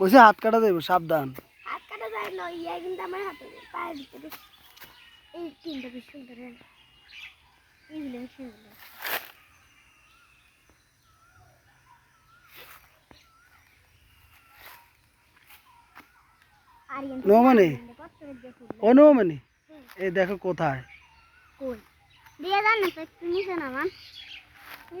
কইছে হাত কাটা দেবে সাবধান। হাত কাটা যায় না ইয়া কিন্তু আমার হাতে পায়ের ভিতরে। এই তিনটা বেশ সুন্দর এইগুলো সেগুলো আরিয়ান নৌমানি কত দেখুন দেখো কোথায়। কই? দিয়ে যান না তো একটু নিচে নামান। তুই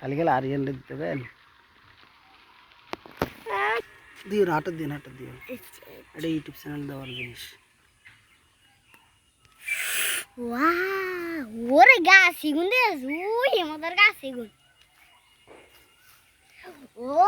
কালি গেলে আর দিতে দেবেন দিও না হাটের দিন হাটের দিও এটা ইউটিউব চ্যানেল দেওয়ার জিনিস। ওরে গাছ ইগুন দে আমাদের গাছ ইগুন ওই